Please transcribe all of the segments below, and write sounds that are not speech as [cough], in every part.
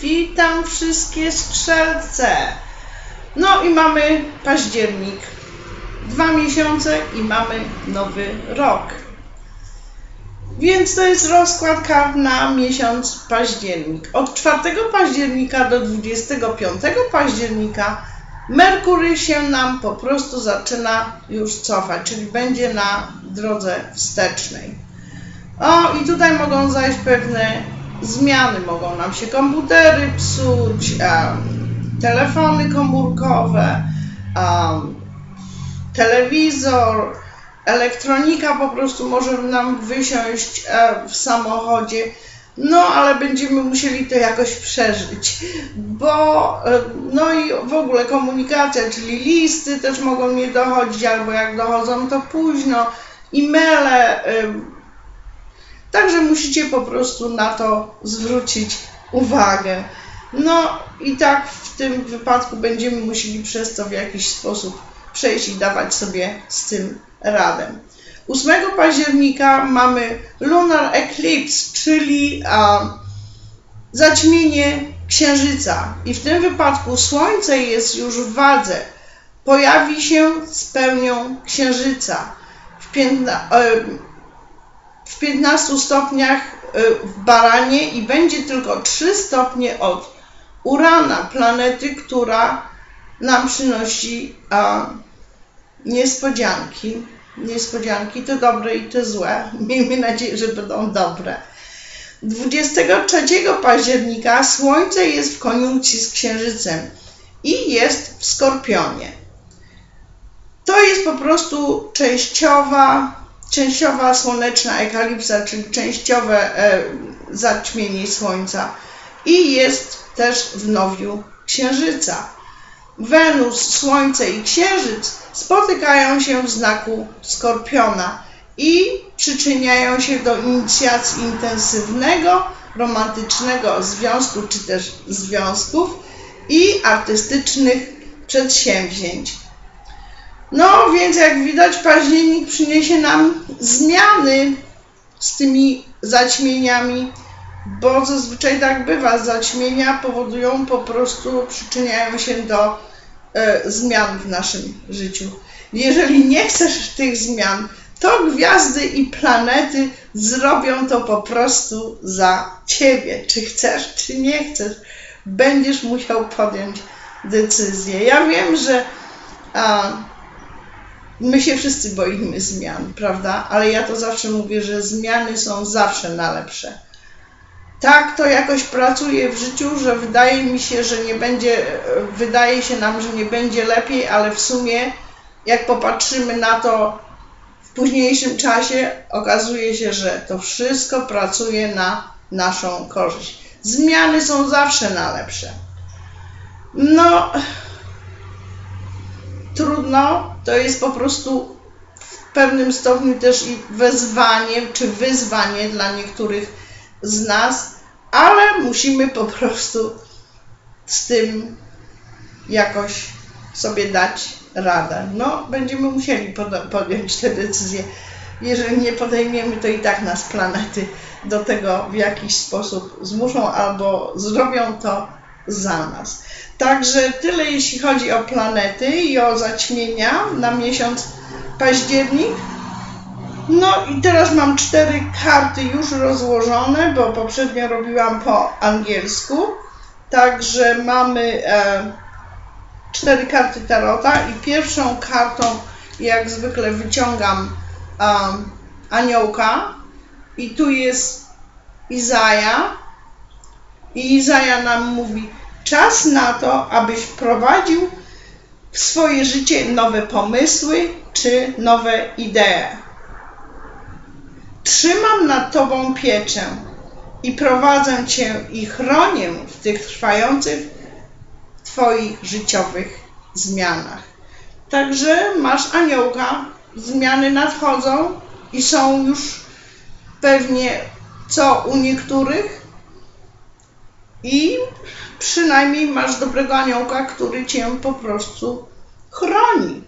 Witam wszystkie strzelce. No i mamy październik. Dwa miesiące i mamy nowy rok. Więc to jest rozkład kart na miesiąc październik. Od 4 października do 25 października Merkury się nam po prostu zaczyna już cofać, czyli będzie na drodze wstecznej. O, i tutaj mogą zajść pewne zmiany. Mogą nam się komputery psuć, um, telefony komórkowe, um, telewizor, elektronika po prostu może nam wysiąść e, w samochodzie. No, ale będziemy musieli to jakoś przeżyć, bo no i w ogóle komunikacja, czyli listy też mogą nie dochodzić, albo jak dochodzą, to późno, e-maile. Także musicie po prostu na to zwrócić uwagę. No i tak w tym wypadku będziemy musieli przez to w jakiś sposób przejść i dawać sobie z tym radę. 8 października mamy Lunar Eclipse, czyli a, zaćmienie księżyca. I w tym wypadku Słońce jest już w wadze. Pojawi się z pełnią księżyca w, piętna, e, w 15 stopniach e, w baranie i będzie tylko 3 stopnie od Urana, planety, która nam przynosi a, niespodzianki niespodzianki, to dobre i to złe. Miejmy nadzieję, że będą dobre. 23 października Słońce jest w koniunkcji z Księżycem i jest w Skorpionie. To jest po prostu częściowa, częściowa słoneczna ekalipsa, czyli częściowe e, zaćmienie Słońca i jest też w nowiu Księżyca. Wenus, Słońce i Księżyc spotykają się w znaku Skorpiona i przyczyniają się do inicjacji intensywnego, romantycznego związku czy też związków i artystycznych przedsięwzięć. No więc jak widać październik przyniesie nam zmiany z tymi zaćmieniami, bo zazwyczaj tak bywa. Zaćmienia powodują po prostu, przyczyniają się do e, zmian w naszym życiu. Jeżeli nie chcesz tych zmian, to gwiazdy i planety zrobią to po prostu za ciebie. Czy chcesz, czy nie chcesz, będziesz musiał podjąć decyzję. Ja wiem, że a, my się wszyscy boimy zmian, prawda? Ale ja to zawsze mówię, że zmiany są zawsze na lepsze tak to jakoś pracuje w życiu, że wydaje mi się, że nie będzie, wydaje się nam, że nie będzie lepiej, ale w sumie jak popatrzymy na to w późniejszym czasie, okazuje się, że to wszystko pracuje na naszą korzyść. Zmiany są zawsze na lepsze. No, trudno, to jest po prostu w pewnym stopniu też i wezwanie czy wyzwanie dla niektórych z nas, ale musimy po prostu z tym jakoś sobie dać radę. No, będziemy musieli podjąć te decyzje. Jeżeli nie podejmiemy, to i tak nas planety do tego w jakiś sposób zmuszą albo zrobią to za nas. Także tyle jeśli chodzi o planety i o zaćmienia na miesiąc październik. No i teraz mam cztery karty już rozłożone, bo poprzednio robiłam po angielsku. Także mamy e, cztery karty tarota i pierwszą kartą jak zwykle wyciągam e, aniołka i tu jest Izaja i Izaja nam mówi czas na to, abyś wprowadził w swoje życie nowe pomysły czy nowe idee. Trzymam nad Tobą pieczę i prowadzę Cię i chronię w tych trwających Twoich życiowych zmianach. Także masz aniołka, zmiany nadchodzą i są już pewnie co u niektórych i przynajmniej masz dobrego aniołka, który Cię po prostu chroni.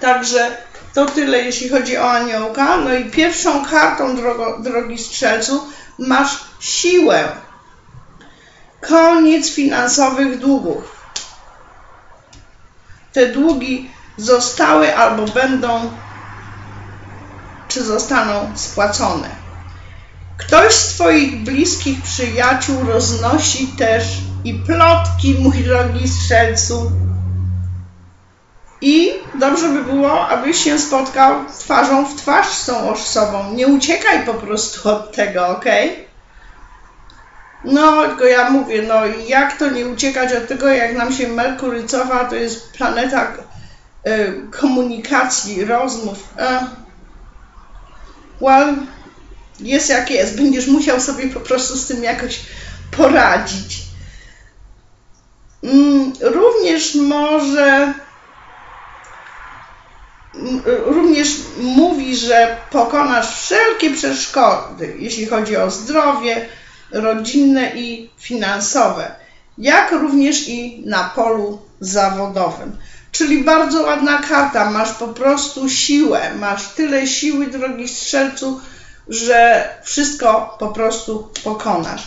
Także to tyle, jeśli chodzi o aniołka. No i pierwszą kartą, drogo, drogi strzelcu, masz siłę. koniec finansowych długów. Te długi zostały albo będą, czy zostaną spłacone. Ktoś z Twoich bliskich przyjaciół roznosi też i plotki, mój drogi strzelcu. I dobrze by było, abyś się spotkał twarzą w twarz z tą osobą. Nie uciekaj po prostu od tego, ok? No, tylko ja mówię, no jak to nie uciekać od tego, jak nam się Merkury cofa, to jest planeta y, komunikacji, rozmów. Uh, well, jest jak jest. Będziesz musiał sobie po prostu z tym jakoś poradzić. Mm, również może mm, również mówi, że pokonasz wszelkie przeszkody, jeśli chodzi o zdrowie rodzinne i finansowe, jak również i na polu zawodowym. Czyli bardzo ładna karta, masz po prostu siłę, masz tyle siły, drogi strzelcu, że wszystko po prostu pokonasz.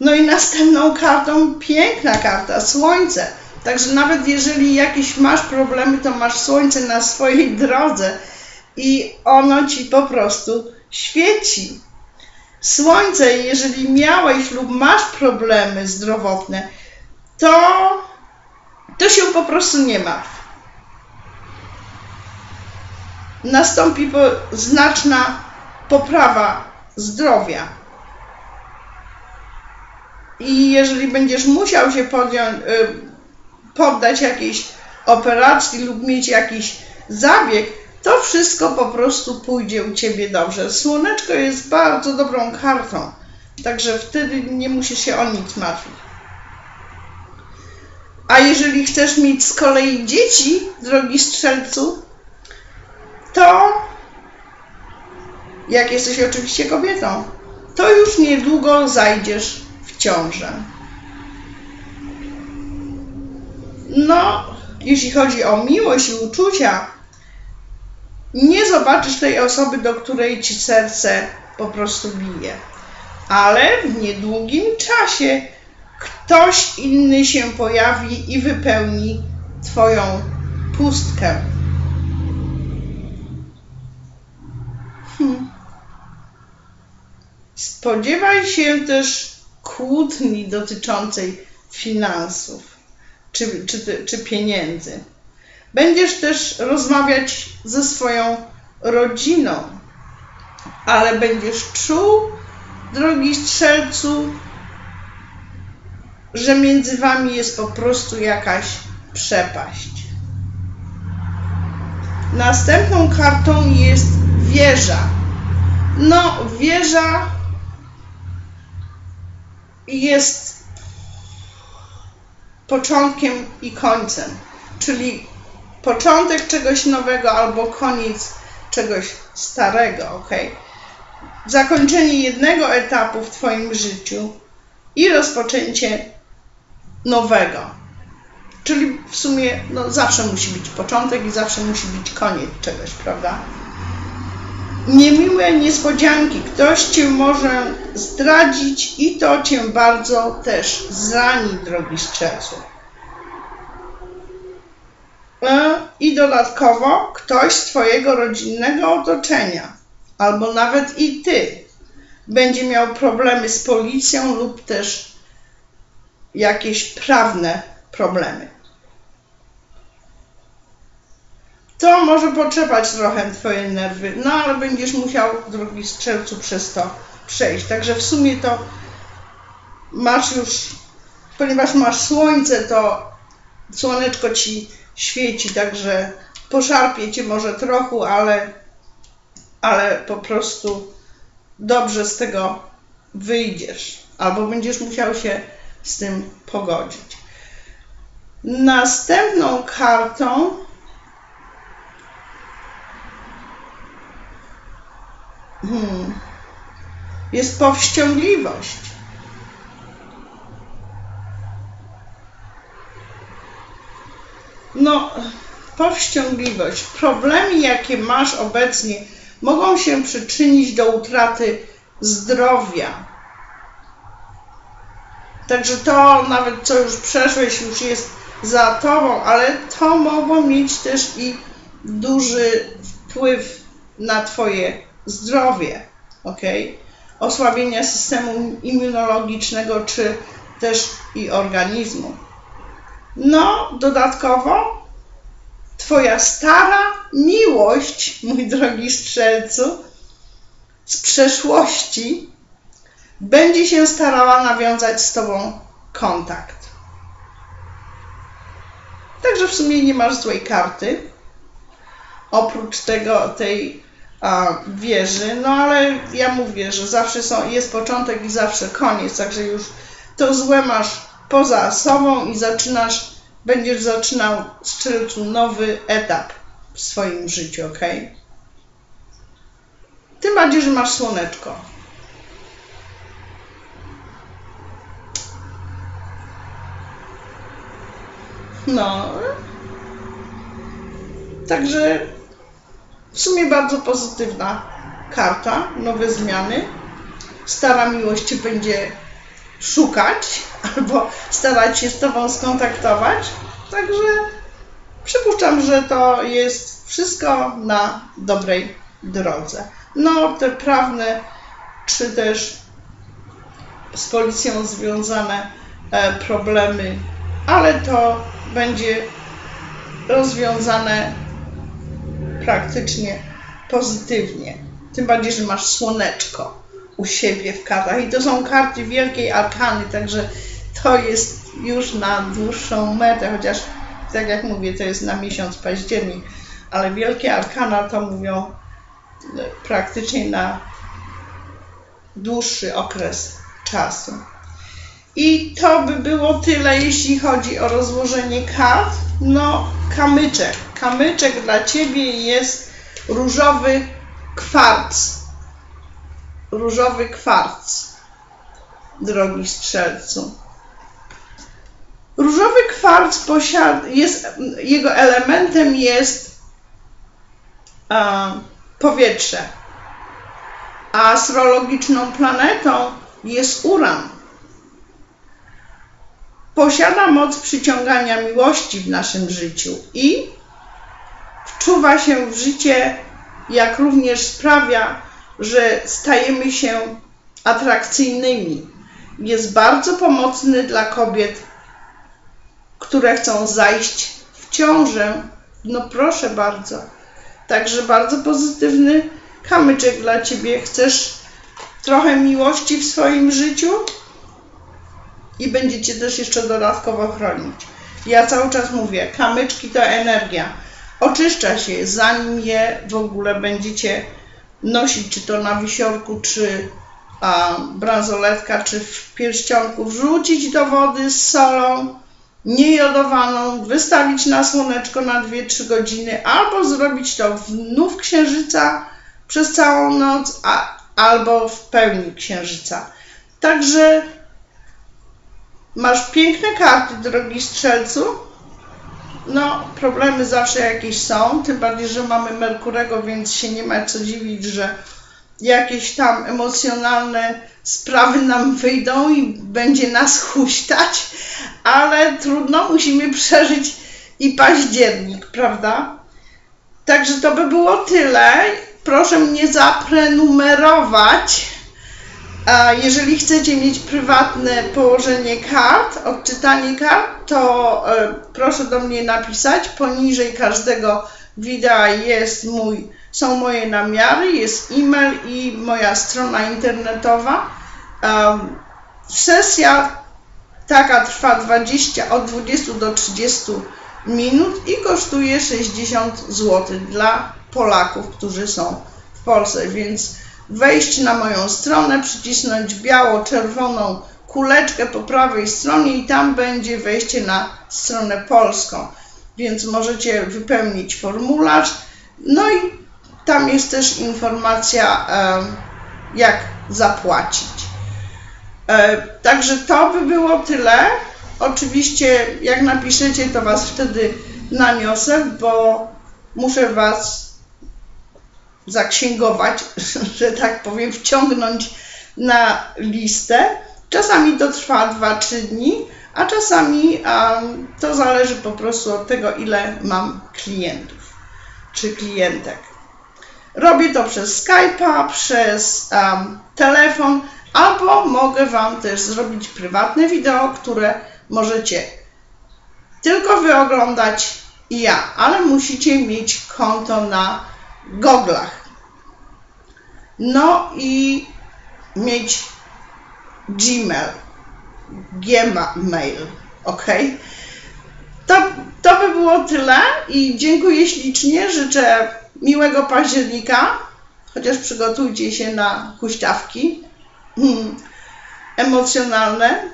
No i następną kartą, piękna karta, słońce. Także nawet jeżeli jakieś masz problemy, to masz słońce na swojej drodze i ono ci po prostu świeci. Słońce, jeżeli miałeś lub masz problemy zdrowotne, to, to się po prostu nie martw. Nastąpi znaczna poprawa zdrowia. I jeżeli będziesz musiał się podjąć, y, poddać jakiejś operacji lub mieć jakiś zabieg, to wszystko po prostu pójdzie u Ciebie dobrze. Słoneczko jest bardzo dobrą kartą, także wtedy nie musisz się o nic martwić. A jeżeli chcesz mieć z kolei dzieci, drogi strzelcu, to jak jesteś oczywiście kobietą, to już niedługo zajdziesz w ciążę. No, jeśli chodzi o miłość i uczucia, nie zobaczysz tej osoby, do której ci serce po prostu bije. Ale w niedługim czasie ktoś inny się pojawi i wypełni Twoją pustkę. Spodziewaj się też kłótni dotyczącej finansów czy, czy, czy pieniędzy. Będziesz też rozmawiać ze swoją rodziną, ale będziesz czuł, drogi strzelcu, że między wami jest po prostu jakaś przepaść. Następną kartą jest wieża. No, wieża jest początkiem i końcem, czyli początek czegoś nowego albo koniec czegoś starego, ok? Zakończenie jednego etapu w Twoim życiu i rozpoczęcie nowego. Czyli w sumie no, zawsze musi być początek i zawsze musi być koniec czegoś, prawda? Niemiłe niespodzianki. Ktoś Cię może zdradzić i to Cię bardzo też zrani, drogi strzelcu. E, I dodatkowo ktoś z Twojego rodzinnego otoczenia, albo nawet i Ty, będzie miał problemy z policją lub też jakieś prawne problemy. To może potrzebać trochę Twoje nerwy, no ale będziesz musiał, drogi strzelcu, przez to przejść. Także w sumie to masz już, ponieważ masz słońce, to słoneczko Ci świeci, także poszarpie Cię może trochę, ale, ale po prostu dobrze z tego wyjdziesz. Albo będziesz musiał się z tym pogodzić. Następną kartą hmm, jest powściągliwość. No, powściągliwość. Problemy, jakie masz obecnie, mogą się przyczynić do utraty zdrowia. Także to nawet co już przeszłeś, już jest za tobą, ale to mogło mieć też i duży wpływ na twoje zdrowie, ok? Osłabienia systemu immunologicznego czy też i organizmu. No, dodatkowo Twoja stara miłość, mój drogi strzelcu, z przeszłości będzie się starała nawiązać z Tobą kontakt. Także w sumie nie masz złej karty. Oprócz tego, tej a, wieży, no ale ja mówię, że zawsze są, jest początek i zawsze koniec, także już to złe masz poza sobą i zaczynasz, będziesz zaczynał strzelcu nowy etap w swoim życiu, ok? Tym bardziej, że masz słoneczko. No. Także w sumie bardzo pozytywna karta, nowe zmiany. Stara miłość będzie szukać [laughs] albo starać się z Tobą skontaktować. Także przypuszczam, że to jest wszystko na dobrej drodze. No, te prawne czy też z policją związane e, problemy, ale to będzie rozwiązane praktycznie pozytywnie. Tym bardziej, że masz słoneczko u siebie w kartach. I to są karty wielkiej arkany, także to jest już na dłuższą metę, chociaż tak jak mówię, to jest na miesiąc październik, ale wielkie arkana to mówią e, praktycznie na dłuższy okres czasu. I to by było tyle, jeśli chodzi o rozłożenie kart. No, kamyczek. Kamyczek dla Ciebie jest różowy kwarc. Różowy kwarc, drogi strzelcu. Różowy kwarc posiada, jest, jego elementem jest e, powietrze, a astrologiczną planetą jest Uran posiada moc przyciągania miłości w naszym życiu i wczuwa się w życie, jak również sprawia, że stajemy się atrakcyjnymi. Jest bardzo pomocny dla kobiet, które chcą zajść w ciążę. No proszę bardzo. Także bardzo pozytywny kamyczek dla Ciebie. Chcesz trochę miłości w swoim życiu? i będziecie też jeszcze dodatkowo chronić. Ja cały czas mówię, kamyczki to energia. Oczyszcza się, zanim je w ogóle będziecie nosić, czy to na wisiorku, czy a, bransoletka, czy w pierścionku, wrzucić do wody z solą niejodowaną, wystawić na słoneczko na 2-3 godziny, albo zrobić to w nów księżyca przez całą noc, a, albo w pełni księżyca. Także Masz piękne karty, drogi strzelcu. No, problemy zawsze jakieś są, tym bardziej, że mamy Merkurego, więc się nie ma co dziwić, że jakieś tam emocjonalne sprawy nam wyjdą i będzie nas huśtać, ale trudno, musimy przeżyć i październik, prawda? Także to by było tyle. Proszę mnie zaprenumerować a jeżeli chcecie mieć prywatne położenie kart, odczytanie kart, to e, proszę do mnie napisać. Poniżej każdego wideo jest mój, są moje namiary, jest e-mail i moja strona internetowa. Sesja taka trwa 20, od 20 do 30 minut i kosztuje 60 zł dla Polaków, którzy są w Polsce, więc wejść na moją stronę, przycisnąć biało-czerwoną kuleczkę po prawej stronie i tam będzie wejście na stronę polską. Więc możecie wypełnić formularz. No i tam jest też informacja, jak zapłacić. E, także to by było tyle. Oczywiście, jak napiszecie, to Was wtedy naniosę, bo muszę Was zaksięgować, [laughs] że tak powiem, wciągnąć na listę. Czasami to trwa 2-3 dni, a czasami to zależy po prostu od tego, ile mam klientów czy klientek. Robię to przez Skype'a, przez um, telefon, albo mogę Wam też zrobić prywatne wideo, które możecie tylko wy oglądać i ja, ale musicie mieć konto na goglach. No i mieć Gmail, Gmail, ok? To, to by było tyle i dziękuję ślicznie. Życzę miłego października, chociaż przygotujcie się na huśtawki hmm, emocjonalne,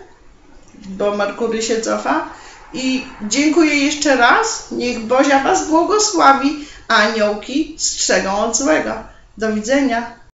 bo Merkury się cofa. I dziękuję jeszcze raz. Niech Bozia Was błogosławi, aniołki strzegą od złego. Do widzenia.